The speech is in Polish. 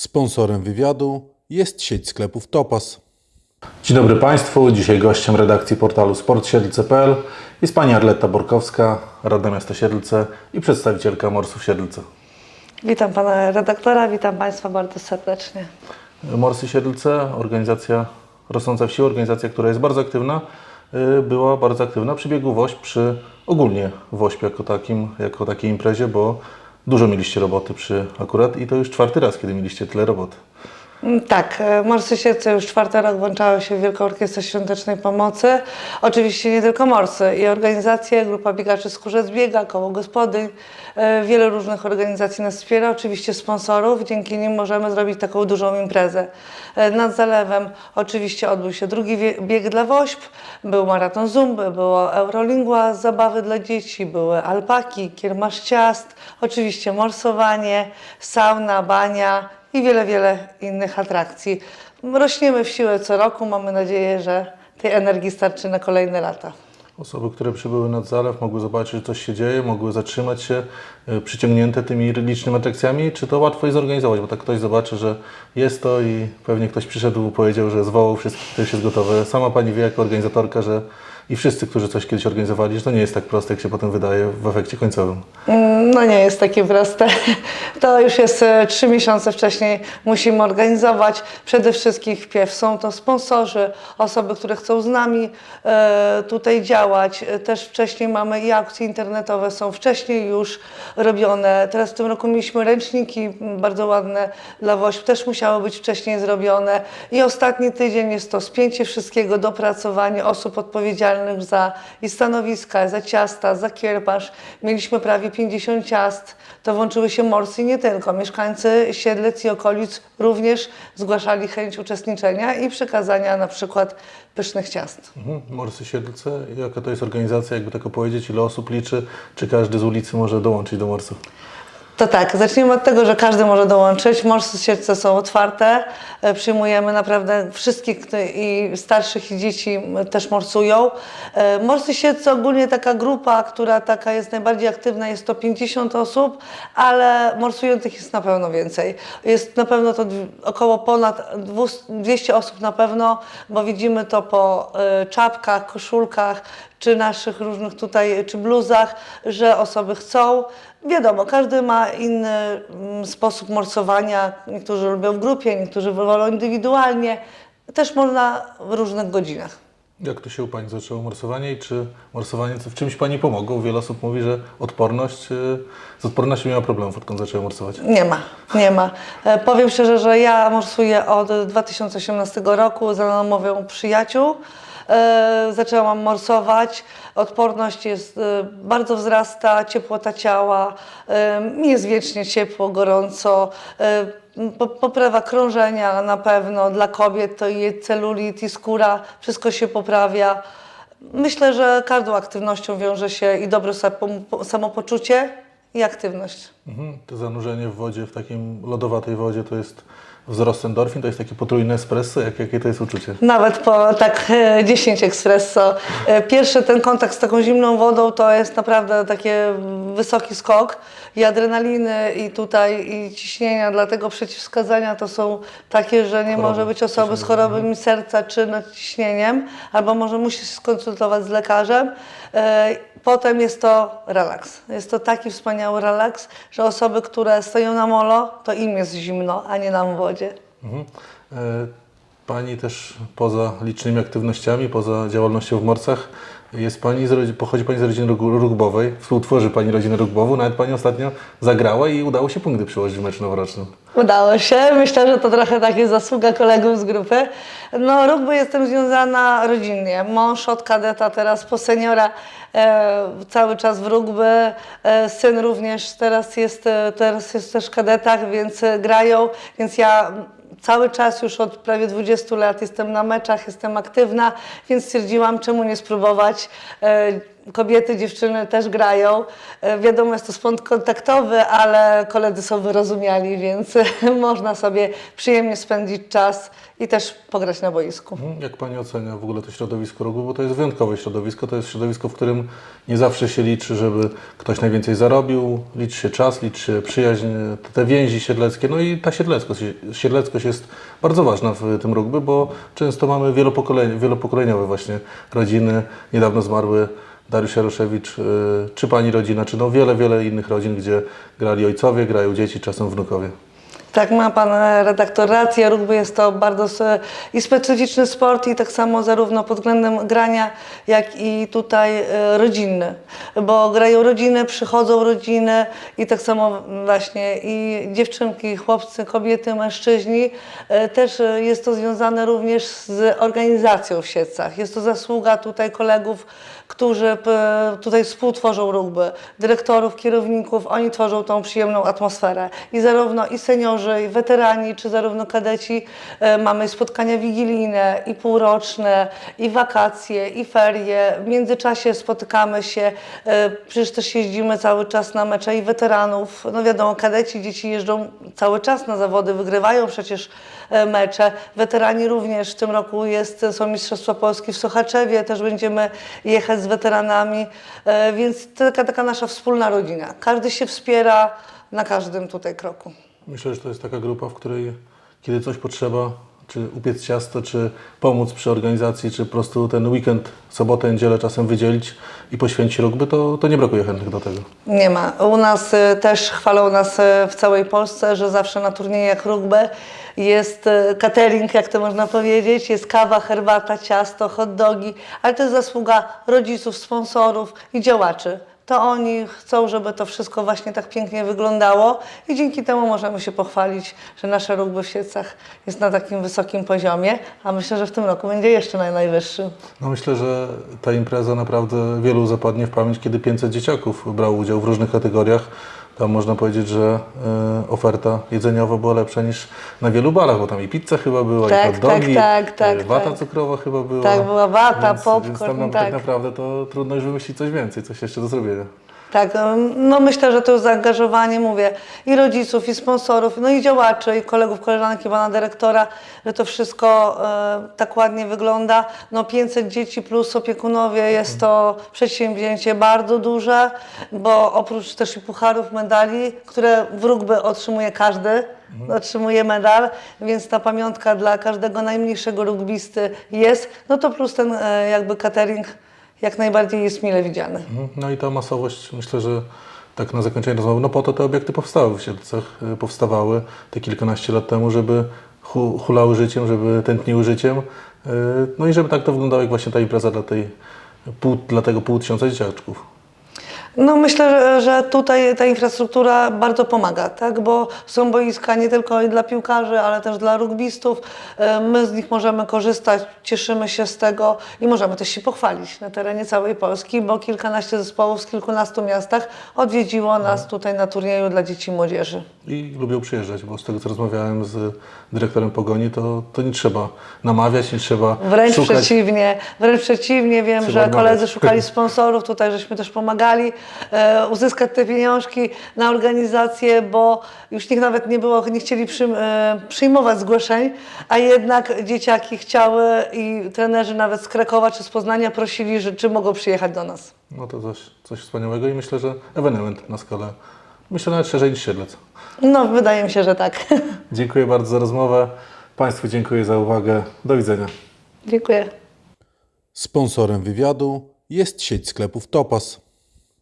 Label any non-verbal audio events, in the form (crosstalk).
Sponsorem wywiadu jest sieć sklepów Topas. Dzień dobry Państwu. Dzisiaj gościem redakcji portalu sportsiedlce.pl jest Pani Arletta Borkowska, Rada Miasta Siedlce i przedstawicielka Morsów Siedlce. Witam pana redaktora, witam państwa bardzo serdecznie. Morsy Siedlce, organizacja rosnąca w siłę, organizacja, która jest bardzo aktywna, y, była bardzo aktywna przy biegu WOŚP, przy ogólnie WOŚP jako takim, jako takiej imprezie, bo dużo mieliście roboty przy akurat i to już czwarty raz, kiedy mieliście tyle roboty. Mm, Tak, e, Morsy Siedlce już czwarty rok włączały się w Wielką Orkiestrę Świątecznej Pomocy. Oczywiście nie tylko Morsy, i organizacje, Grupa Biegaczy Skórzec Biega, Koło Gospodyń, e, wiele różnych organizacji nas wspiera, oczywiście sponsorów, dzięki nim możemy zrobić taką dużą imprezę. E, Nad zalewem oczywiście odbył się drugi bieg dla WOŚP, był maraton Zumby, było Eurolingua, zabawy dla dzieci, były alpaki, kiermasz ciast, oczywiście morsowanie, sauna, bania, i wiele, wiele innych atrakcji. Rośniemy w siłę co roku. Mamy nadzieję, że tej energii starczy na kolejne lata. Osoby, które przybyły nad zalew, mogły zobaczyć, że coś się dzieje, mogły zatrzymać się y, przyciągnięte tymi licznymi atrakcjami. Czy to łatwo jest zorganizować? Bo tak ktoś zobaczy, że jest to i pewnie ktoś przyszedł, powiedział, że zwołał wszystkich, to już jest gotowe. Sama Pani wie jako organizatorka, że i wszyscy, którzy coś kiedyś organizowali, że to nie jest tak proste, jak się potem wydaje w efekcie końcowym. Mm, No nie jest takie proste. (laughs) To już jest e, trzy miesiące wcześniej musimy organizować. Przede wszystkim wpierw są to sponsorzy, osoby, które chcą z nami e, tutaj działać. E, Też wcześniej mamy i aukcje internetowe, są wcześniej już robione. Teraz w tym roku mieliśmy ręczniki bardzo ładne dla WOŚP, też musiały być wcześniej zrobione. I ostatni tydzień jest to spięcie wszystkiego, dopracowanie osób odpowiedzialnych za i stanowiska, za ciasta, za kierpasz. Mieliśmy prawie 50 ciast, to włączyły się morsy i nie tylko. Mieszkańcy Siedlec i okolic również zgłaszali chęć uczestniczenia i przekazania na przykład pysznych ciast. Mhm. Morsy Siedlce, jaka to jest organizacja, jakby tak powiedzieć, ile osób liczy, czy każdy z ulicy może dołączyć do morsów? To tak, zacznijmy od tego, że każdy może dołączyć. Morsy Siedlce są otwarte. E, Przyjmujemy naprawdę wszystkich i starszych i dzieci też morsują. E, Morsy Siedlce ogólnie taka grupa, która taka jest najbardziej aktywna, jest to 50 osób, ale morsujących jest na pewno więcej. Jest na pewno to około ponad 200 200 osób na pewno, bo widzimy to po e, czapkach, koszulkach, czy naszych różnych tutaj, czy bluzach, że osoby chcą. Wiadomo, każdy ma inny mm, sposób morsowania. Niektórzy lubią w grupie, niektórzy wolą indywidualnie. Też można w różnych godzinach. Jak to się u Pani zaczęło morsowanie i czy morsowanie w czymś Pani pomogło? Wiele osób mówi, że odporność, y, z odpornością nie ma problemów, odkąd zaczęły morsować. Nie ma, nie ma. E, Powiem szczerze, że ja morsuję od 2018 roku za namową przyjaciół. E, zaczęłam morsować. Odporność jest, e, bardzo wzrasta, ciepłota ciała, e, jest wiecznie ciepło, gorąco. Po- poprawa krążenia na pewno dla kobiet to i celulit i skóra, wszystko się poprawia. Myślę, że każdą aktywnością wiąże się i dobre samopoczucie i aktywność. Mhm. To zanurzenie w wodzie, w takim lodowatej wodzie, to jest wzrost endorfin, to jest takie potrójne espresso, jak, jakie to jest uczucie? Nawet po tak e, 10 espresso. E, Pierwszy ten kontakt z taką zimną wodą to jest naprawdę taki wysoki skok i adrenaliny i tutaj i ciśnienia, dlatego przeciwwskazania to są takie, że nie Choroby. może być osoby z chorobami serca czy nadciśnieniem, albo może musi się skonsultować z lekarzem. E, Potem jest to relaks. Jest to taki wspaniały relaks, że osoby, które stoją na molo, to im jest zimno, a nie nam w wodzie. Mhm. E, Pani też poza licznymi aktywnościami, poza działalnością w morcach, jest pani z, pochodzi Pani z rodziny rug- rugbowej, współtworzy Pani rodzinę rugbową, nawet Pani ostatnio zagrała i udało się punkty przyłożyć w meczu noworocznym. Udało się. Myślę, że to trochę tak jest zasługa kolegów z grupy. No, rugby jestem związana rodzinnie. Mąż od kadeta, teraz po seniora, e, cały czas w rugby. E, syn również teraz jest, e, teraz jest też w kadetach, więc grają. Więc ja cały czas już od prawie 20 lat jestem na meczach, jestem aktywna, więc stwierdziłam, czemu nie spróbować. E, kobiety, dziewczyny też grają. E, Wiadomo, jest to sport kontaktowy, ale koledzy są wyrozumiali, więc (laughs) można sobie przyjemnie spędzić czas i też pograć na boisku. Mhm. Jak Pani ocenia w ogóle to środowisko rugby? Bo to jest wyjątkowe środowisko. To jest środowisko, w którym nie zawsze się liczy, żeby ktoś najwięcej zarobił. Liczy się czas, liczy się przyjaźń, te więzi siedleckie. No i ta siedleckość, siedleckość jest bardzo ważna w tym rugby, bo często mamy wielopokole- wielopokoleniowe właśnie rodziny. Niedawno zmarły Dariusz Jaroszewicz, y, czy Pani rodzina, czy no wiele, wiele innych rodzin, gdzie grali ojcowie, grają dzieci, czasem wnukowie. Tak, ma pan e, redaktor rację. Rugby jest to bardzo i specyficzny sport i tak samo zarówno pod względem grania, jak i tutaj e, rodzinny. Bo grają rodziny, przychodzą rodziny i tak samo właśnie i dziewczynki, chłopcy, kobiety, mężczyźni. E, Też jest to związane również z organizacją w Siedcach. Jest to zasługa tutaj kolegów, którzy tutaj współtworzą rugby, dyrektorów, kierowników, oni tworzą tą przyjemną atmosferę. I zarówno i seniorzy, i weterani, czy zarówno kadeci, e, mamy spotkania wigilijne, i półroczne, i wakacje, i ferie. W międzyczasie spotykamy się, e, przecież też jeździmy cały czas na mecze i weteranów. No wiadomo, kadeci, dzieci jeżdżą cały czas na zawody, wygrywają przecież e, mecze. Weterani również w tym roku jest, są Mistrzostwa Polski w Sochaczewie, też będziemy jechać z weteranami, więc taka, taka nasza wspólna rodzina. Każdy się wspiera na każdym tutaj kroku. Myślę, że to jest taka grupa, w której kiedy coś potrzeba, czy upiec ciasto, czy pomóc przy organizacji, czy po prostu ten weekend, sobotę, niedzielę czasem wydzielić i poświęcić rugby, to, to nie brakuje chętnych do tego. Nie ma. U nas y, też chwalą nas y, w całej Polsce, że zawsze na turniejach rugby jest y, catering, jak to można powiedzieć, jest kawa, herbata, ciasto, hot dogi, ale to jest zasługa rodziców, sponsorów i działaczy. To oni chcą, żeby to wszystko właśnie tak pięknie wyglądało i dzięki temu możemy się pochwalić, że nasze rugby w Siedcach jest na takim wysokim poziomie, a myślę, że w tym roku będzie jeszcze na najwyższym. No myślę, że ta impreza naprawdę wielu zapadnie w pamięć, kiedy 500 dzieciaków brało udział w różnych kategoriach. Tam można powiedzieć, że e, oferta jedzeniowa była lepsza niż na wielu barach, bo tam i pizza chyba była, Tak, i hot dogi, tak, tak, tak, e, wata tak. cukrowa chyba była. Tak, była wata, więc, popcorn, Więc tam nam tak. tak naprawdę to trudno już wymyślić coś więcej, coś jeszcze do zrobienia. Tak, no myślę, że to jest zaangażowanie, mówię, i rodziców, i sponsorów, no i działaczy, i kolegów, koleżanek, i pana dyrektora, że to wszystko e, tak ładnie wygląda. No 500 dzieci plus opiekunowie jest to przedsięwzięcie bardzo duże, bo oprócz też i pucharów, medali, które w rugby otrzymuje każdy, otrzymuje medal, więc ta pamiątka dla każdego najmniejszego rugbisty jest, no to plus ten e, jakby catering jak najbardziej jest mile widziany. Mhm. No i ta masowość, myślę, że tak na zakończenie rozmowy, no po to te obiekty powstały w Siedlcach, y, powstawały te kilkanaście lat temu, żeby hu, hulały życiem, żeby tętniły życiem, y, no i żeby tak to wyglądało jak właśnie ta impreza dla, tej dla tego pół tysiąca dzieciaczków. No myślę, że- tutaj ta infrastruktura bardzo pomaga, tak? bo są boiska nie tylko dla piłkarzy, ale też dla rugbistów. E, My z nich możemy korzystać, cieszymy się z tego i możemy też się pochwalić na terenie całej Polski, bo kilkanaście zespołów z kilkunastu miastach odwiedziło nas tutaj na turnieju dla dzieci i młodzieży. I lubią przyjeżdżać, bo z tego co rozmawiałem z dyrektorem Pogoni, to, to nie trzeba namawiać, nie trzeba Wręcz szukać. przeciwnie, wręcz przeciwnie, wiem, Trzeba że koledzy szukali sponsorów, tutaj żeśmy też pomagali uzyskać te pieniążki na organizację, bo już nikt nawet nie było, nie chcieli e, przyjmować zgłoszeń, a jednak dzieciaki chciały i trenerzy nawet z Krakowa czy z Poznania prosili, że czy mogą przyjechać do nas. No to coś, coś wspaniałego i myślę, że ewenement na skalę, myślę nawet szerzej niż Siedlec. No, wydaje mi się, że tak. (laughs) Dziękuję bardzo za rozmowę. Państwu dziękuję za uwagę. Do widzenia. Dziękuję. Sponsorem wywiadu jest sieć sklepów Topas.